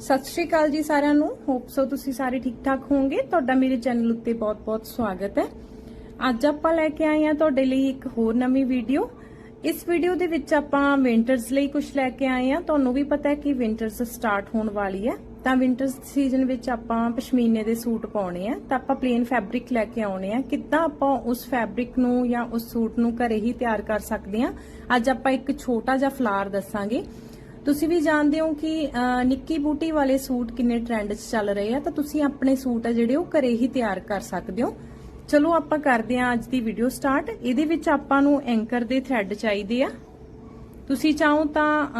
ਸਤਿ ਸ਼੍ਰੀ ਅਕਾਲ ਜੀ ਸਾਰਿਆਂ ਨੂੰ। ਹੋਪ ਸੋ ਤੁਸੀਂ ਸਾਰੇ ਠੀਕ ਠਾਕ ਹੋਵੋਗੇ। ਤੁਹਾਡਾ ਮੇਰੇ ਚੈਨਲ ਉੱਤੇ ਬਹੁਤ-ਬਹੁਤ ਸਵਾਗਤ ਹੈ। ਅੱਜ ਆਪਾਂ ਲੈ ਕੇ ਆਏ ਹਾਂ ਤੁਹਾਡੇ ਲਈ ਇੱਕ ਹੋਰ ਨਵੀਂ ਵੀਡੀਓ। ਇਸ ਵੀਡੀਓ ਦੇ ਵਿੱਚ ਆਪਾਂ ਵਿੰਟਰਸ ਲਈ ਕੁਝ ਲੈ ਕੇ ਆਏ ਹਾਂ। ਤੁਹਾਨੂੰ ਵੀ ਪਤਾ ਹੈ ਕਿ ਵਿੰਟਰਸ ਸਟਾਰਟ ਹੋਣ ਵਾਲੀ ਹੈ। ਤਾਂ ਵਿੰਟਰਸ ਸੀਜ਼ਨ ਵਿੱਚ ਆਪਾਂ ਪਸ਼ਮੀਨੇ ਦੇ ਸੂਟ ਪਾਉਣੇ ਆ। ਤਾਂ ਆਪਾਂ ਪਲੇਨ ਫੈਬਰਿਕ ਲੈ ਕੇ ਆਉਣੇ ਆ। ਕਿੱਦਾਂ ਆਪਾਂ ਉਸ ਫੈਬਰਿਕ ਨੂੰ ਜਾਂ ਉਸ ਸੂਟ ਨੂੰ ਘਰੇ ਹੀ ਤਿਆਰ ਕਰ ਸਕਦੇ ਹਾਂ। ਅੱਜ ਆਪਾਂ ਇੱਕ ਛੋਟਾ ਜਿਹਾ ਫਲਾਰ ਦੱਸਾਂਗੇ। ਤੁਸੀਂ ਵੀ ਜਾਣਦੇ ਹੋ ਕਿ ਨਿੱਕੀ ਬੂਟੀ ਵਾਲੇ ਸੂਟ ਕਿੰਨੇ ਟ੍ਰੈਂਡ 'ਚ ਚੱਲ ਰਹੇ ਆ, ਤਾਂ ਤੁਸੀਂ ਆਪਣੇ ਸੂਟ ਆ ਜਿਹੜੇ ਉਹ ਘਰੇ ਹੀ ਤਿਆਰ ਕਰ ਸਕਦੇ ਹੋ। ਚਲੋ ਆਪਾਂ ਕਰਦੇ ਹਾਂ ਅੱਜ ਦੀ ਵੀਡੀਓ ਸਟਾਰਟ ਇਹਦੇ ਵਿੱਚ ਆਪਾਂ ਨੂੰ ਐਂਕਰ ਦੇ ਥ੍ਰੈਡ ਚਾਹੀਦੇ ਆ। ਤੁਸੀਂ ਚਾਹੋ ਤਾਂ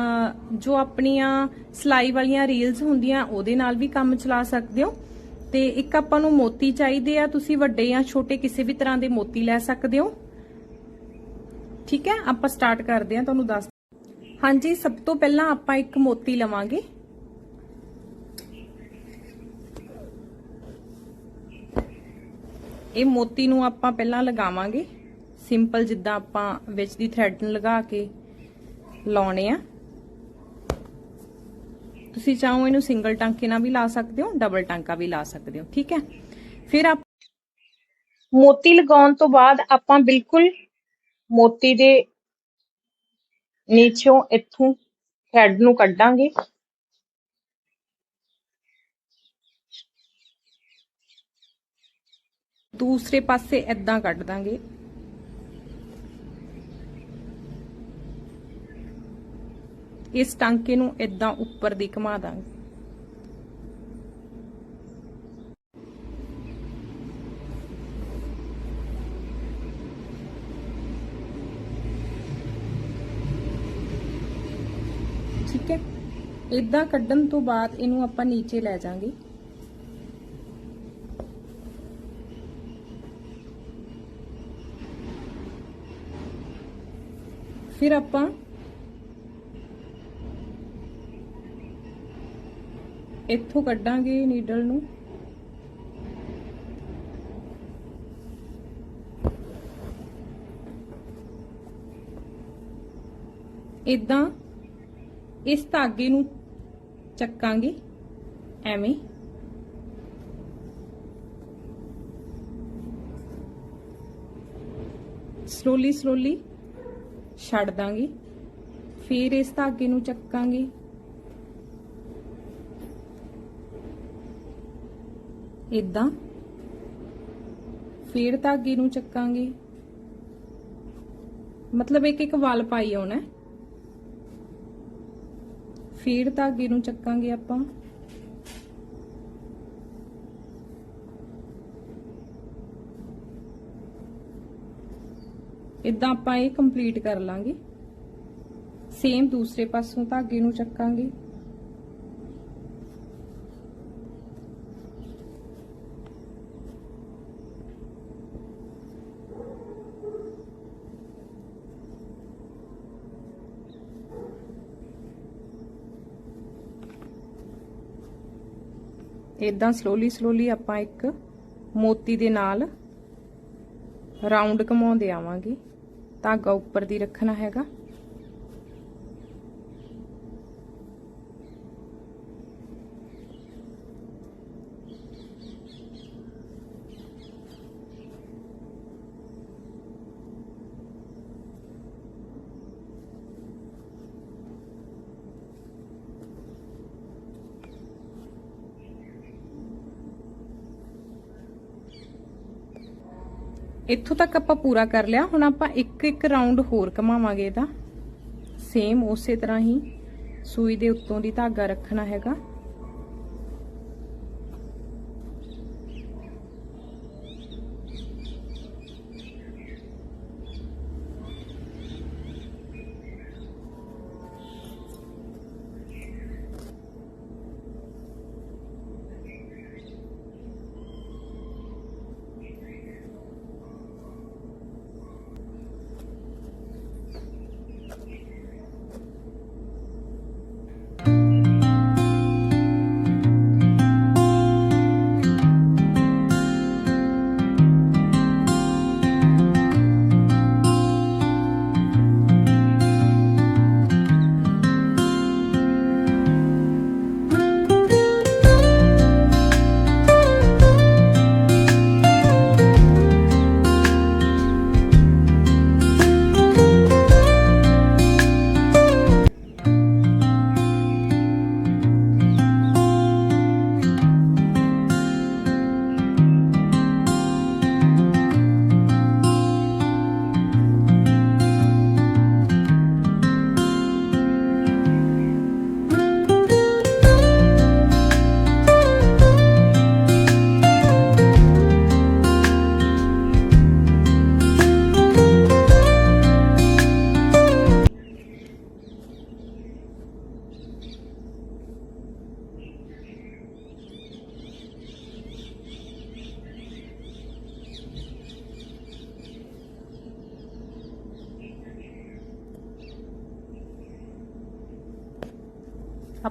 ਜੋ ਆਪਣੀਆਂ ਸਲਾਈ ਵਾਲੀਆਂ ਰੀਲਸ ਹੁੰਦੀਆਂ, ਉਹਦੇ ਨਾਲ ਵੀ ਕੰਮ ਚਲਾ ਸਕਦੇ ਹੋ। ਤੇ ਇੱਕ ਆਪਾਂ ਨੂੰ ਮੋਤੀ ਚਾਹੀਦੇ ਆ, ਤੁਸੀਂ ਵੱਡੇ ਜਾਂ ਛੋਟੇ ਕਿਸੇ ਵੀ ਤਰ੍ਹਾਂ ਦੇ ਮੋਤੀ ਲੈ ਸਕਦੇ ਹੋ। ਠੀਕ ਹੈ? ਆਪਾਂ ਸਟਾਰਟ ਕਰਦੇ ਹਾਂ, ਤੁਹਾਨੂੰ ਦੱਸ ਹਾਂਜੀ, ਸਭ ਤੋਂ ਪਹਿਲਾਂ ਆਪਾਂ ਇੱਕ ਮੋਤੀ ਲਵਾਂਗੇ। ਇਹ ਮੋਤੀ ਨੂੰ ਆਪਾਂ ਪਹਿਲਾਂ ਲਗਾਵਾਂਗੇ। ਸਿੰਪਲ ਜਿੱਦਾਂ ਆਪਾਂ ਵਿੱਚ ਦੀ ਥ੍ਰੈਡ ਨੂੰ ਲਗਾ ਕੇ ਲਾਉਣੇ ਆ। ਤੁਸੀਂ ਚਾਹੋ ਇਹਨੂੰ ਸਿੰਗਲ ਟਾਂਕੇ ਨਾਲ ਵੀ ਲਾ ਸਕਦੇ ਹੋ ਡਬਲ ਟਾਂਕਾ ਵੀ ਲਾ ਸਕਦੇ ਹੋ, ਠੀਕ ਹੈ? ਫਿਰ ਆਪ ਮੋਤੀ ਲਗਾਉਣ ਤੋਂ ਬਾਅਦ ਆਪਾਂ ਬਿਲਕੁਲ ਮੋਤੀ ਦੇ ਨੀਚੋਂ ਇੱਥੋਂ ਥ੍ਰੈਡ ਨੂੰ ਕੱਢਾਂਗੇ। ਦੂਸਰੇ ਪਾਸੇ ਐਦਾਂ ਕੱਢ ਦਾਂਗੇ। ਇਸ ਟਾਂਕੇ ਨੂੰ ਐਦਾਂ ਉੱਪਰ ਦੀ ਘੁਮਾ ਦਾਂਗੇ। ਠੀਕ ਹੈ? ਇਦਾਂ ਕੱਢਣ ਤੋਂ ਬਾਅਦ ਇਹਨੂੰ ਆਪਾਂ ਨੀਚੇ ਲੈ ਜਾਾਂਗੇ ਫਿਰ ਆਪਾਂ ਇੱਥੋਂ ਕੱਢਾਂਗੇ ਨੀਡਲ ਨੂੰ। ਇਦਾਂ ਇਸ ਧਾਗੇ ਨੂੰ ਚੱਕਾਂਗੇ, ਐਵੇਂ। ਸਲੋਲੀ ਸਲੋਲੀ ਛੱਡ ਦਾਂਗੇ। ਫਿਰ ਇਸ ਧਾਗੇ ਨੂੰ ਚੱਕਾਂਗੇ। ਇਦਾਂ ਫਿਰ ਧਾਗੇ ਨੂੰ ਚੱਕਾਂਗੇ। ਮਤਲਬ ਇੱਕ ਇੱਕ ਵਲ ਪਾਈ ਆਉਣਾ। ਹੈ। ਫਿਰ ਧਾਗੇ ਨੂੰ ਚੱਕਾਂਗੇ ਆਪਾਂ। ਇਦਾਂ ਆਪਾਂ ਇਹ ਕੰਪਲੀਟ ਕਰ ਲਾਂਗੇ। ਸੇਮ ਦੂਸਰੇ ਪਾਸੋਂ ਧਾਗੇ ਨੂੰ ਚੱਕਾਂਗੇ। ਇਦਾਂ ਸਲੋਲੀ ਸਲੋਲੀ ਆਪਾਂ ਇੱਕ ਮੋਤੀ ਦੇ ਨਾਲ ਰਾਉਂਡ ਘਮਾਉਂਦੇ ਆਵਾਂਗੇ। ਧਾਗਾ ਉੱਪਰ ਦੀ ਰੱਖਣਾ ਹੈਗਾ। ਇੱਥੋਂ ਤੱਕ ਆਪਾਂ ਪੂਰਾ ਕਰ ਲਿਆ। ਹੁਣ ਆਪਾਂ ਇੱਕ ਇੱਕ ਰਾਉਂਡ ਹੋਰ ਘਮਾਵਾਂਗੇ ਇਹਦਾ। ਸੇਮ ਉਸੇ ਤਰ੍ਹਾਂ ਹੀ ਸੂਈ ਦੇ ਉੱਤੋਂ ਦੀ ਧਾਗਾ ਰੱਖਣਾ ਹੈਗਾ।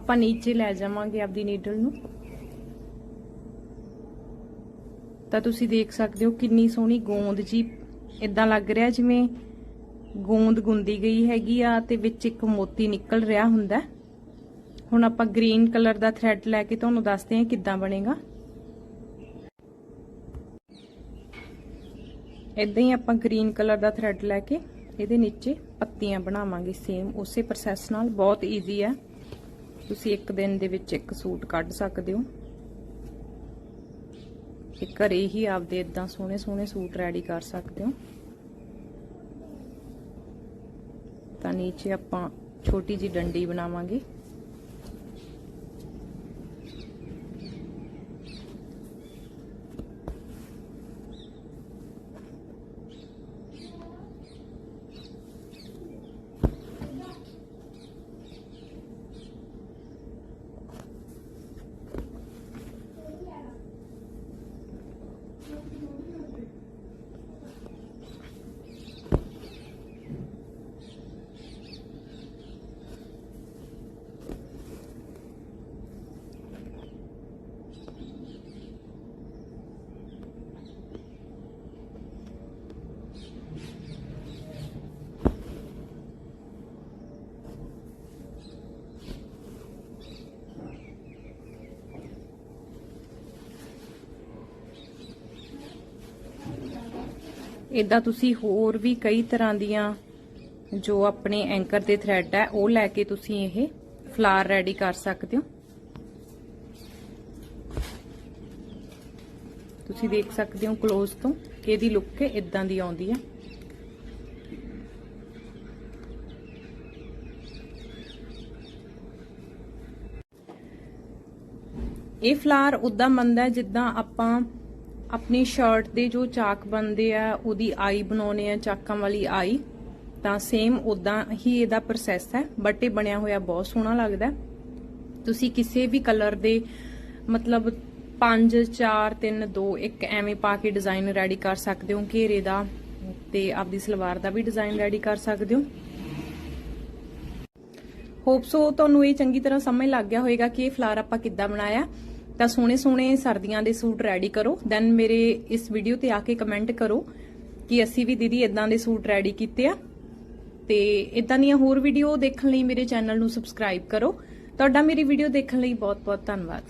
ਆਪਾਂ ਨੀਚੇ ਲੈ ਜਾਵਾਂਗੇ ਆਪਦੀ ਨੀਡਲ ਨੂੰ। ਤਾਂ ਤੁਸੀਂ ਦੇਖ ਸਕਦੇ ਹੋ ਕਿੰਨੀ ਸੋਹਣੀ ਗੋਂਦ ਜੀ ਇਦਾਂ ਲੱਗ ਰਿਹਾ ਜਿਵੇਂ ਗੋਂਦ ਗੁੰਦੀ ਗਈ ਹੈਗੀ ਆ ਤੇ ਵਿੱਚ ਇੱਕ ਮੋਤੀ ਨਿਕਲ ਰਿਹਾ ਹੁੰਦਾ। ਹੁਣ ਆਪਾਂ ਗ੍ਰੀਨ ਕਲਰ ਦਾ ਥ੍ਰੈਡ ਲੈ ਕੇ ਤੁਹਾਨੂੰ ਦੱਸਦੇ ਹਾਂ ਕਿੱਦਾਂ ਬਣੇਗਾ। ਇਦਾਂ ਹੀ ਆਪਾਂ ਗ੍ਰੀਨ ਕਲਰ ਦਾ ਥ੍ਰੈਡ ਲੈ ਕੇ ਇਹਦੇ ਨੀਚੇ ਪੱਤੀਆਂ ਬਣਾਵਾਂਗੇ। ਸੇਮ ਉਸੇ ਪ੍ਰੋਸੈਸ ਨਾਲ ਬਹੁਤ ਈਜ਼ੀ ਹੈ ਤੁਸੀਂ ਇੱਕ ਦਿਨ ਦੇ ਵਿੱਚ ਇੱਕ ਸੂਟ ਕੱਢ ਸਕਦੇ ਹੋ। ਤੇ ਘਰੇ ਹੀ ਆਪਦੇ ਇਦਾਂ ਸੋਹਣੇ ਸੋਹਣੇ ਸੂਟ ਰੈਡੀ ਕਰ ਸਕਦੇ ਹੋ। ਤਾਂ ਨੀਚੇ ਆਪਾਂ ਛੋਟੀ ਜੀ ਡੰਡੀ ਬਣਾਵਾਂਗੇ। ਇਦਾਂ ਤੁਸੀਂ ਹੋਰ ਵੀ ਕਈ ਤਰ੍ਹਾਂ ਦੀਆਂ ਜੋ ਆਪਣੇ ਐਂਕਰ ਦੇ ਥ੍ਰੈਡ ਹੈ, ਉਹ ਲੈ ਕੇ ਤੁਸੀਂ ਇਹ ਫਲਾਰ ਰੈਡੀ ਕਰ ਸਕਦੇ ਹੋ। ਤੁਸੀਂ ਦੇਖ ਸਕਦੇ ਹੋ ক্লোਜ਼ ਤੋਂ ਕਿ ਇਹਦੀ ਲੁੱਕ ਇਦਾਂ ਦੀ ਆਉਂਦੀ ਹੈ। ਇਹ ਫਲਾਰ ਉਦਾਂ ਬਣਦਾ ਜਿੱਦਾਂ ਆਪਾਂ ਆਪਣੀ ਸ਼ਰਟ ਦੇ ਜੋ ਚਾਕ ਬਣਦੇ ਆ, ਉਹਦੀ ਆਈ ਬਣਾਉਣੇ ਆ, ਚਾਕਾਂ ਵਾਲੀ ਆਈ, ਤਾਂ ਸੇਮ ਉਦਾਂ ਹੀ ਇਹਦਾ ਪ੍ਰੋਸੈਸ ਹੈ। ਬਟ ਇਹ ਬਣਿਆ ਹੋਇਆ ਬਹੁਤ ਸੋਹਣਾ ਲੱਗਦਾ। ਤੁਸੀਂ ਕਿਸੇ ਵੀ ਕਲਰ ਦੇ ਮਤਲਬ 5 4 3 2 1 ਐਵੇਂ ਪਾ ਕੇ ਡਿਜ਼ਾਈਨ ਰੈਡੀ ਕਰ ਸਕਦੇ ਹੋ। ਘੇਰੇ ਦਾ ਤੇ ਆਪਦੀ ਸਲਵਾਰ ਦਾ ਵੀ ਡਿਜ਼ਾਈਨ ਰੈਡੀ ਕਰ ਸਕਦੇ ਹੋ। ਹੋਪ ਸੋ ਤੁਹਾਨੂੰ ਇਹ ਚੰਗੀ ਤਰ੍ਹਾਂ ਸਮਝ ਲੱਗ ਗਿਆ ਹੋਵੇਗਾ ਕਿ ਇਹ ਫਲਾਰ ਆਪਾਂ ਕਿੱਦਾਂ ਬਣਾਇਆ। ਤਾਂ ਸੋਹਣੇ ਸੋਹਣੇ ਸਰਦੀਆਂ ਦੇ ਸੂਟ ਰੈਡੀ ਕਰੋ। ਦੈਨ ਮੇਰੇ ਇਸ ਵੀਡੀਓ ਤੇ ਆ ਕੇ ਕਮੈਂਟ ਕਰੋ ਕਿ ਅਸੀਂ ਵੀ ਦੀਦੀ ਇਦਾਂ ਦੇ ਸੂਟ ਰੈਡੀ ਕੀਤੇ ਆ। ਤੇ ਇਦਾਂ ਦੀਆਂ ਹੋਰ ਵੀਡੀਓ ਦੇਖਣ ਲਈ ਮੇਰੇ ਚੈਨਲ ਨੂੰ ਸਬਸਕ੍ਰਾਈਬ ਕਰੋ। ਤੁਹਾਡਾ ਮੇਰੀ ਵੀਡੀਓ ਦੇਖਣ ਲਈ ਬਹੁਤ ਬਹੁਤ ਧੰਨਵਾਦ।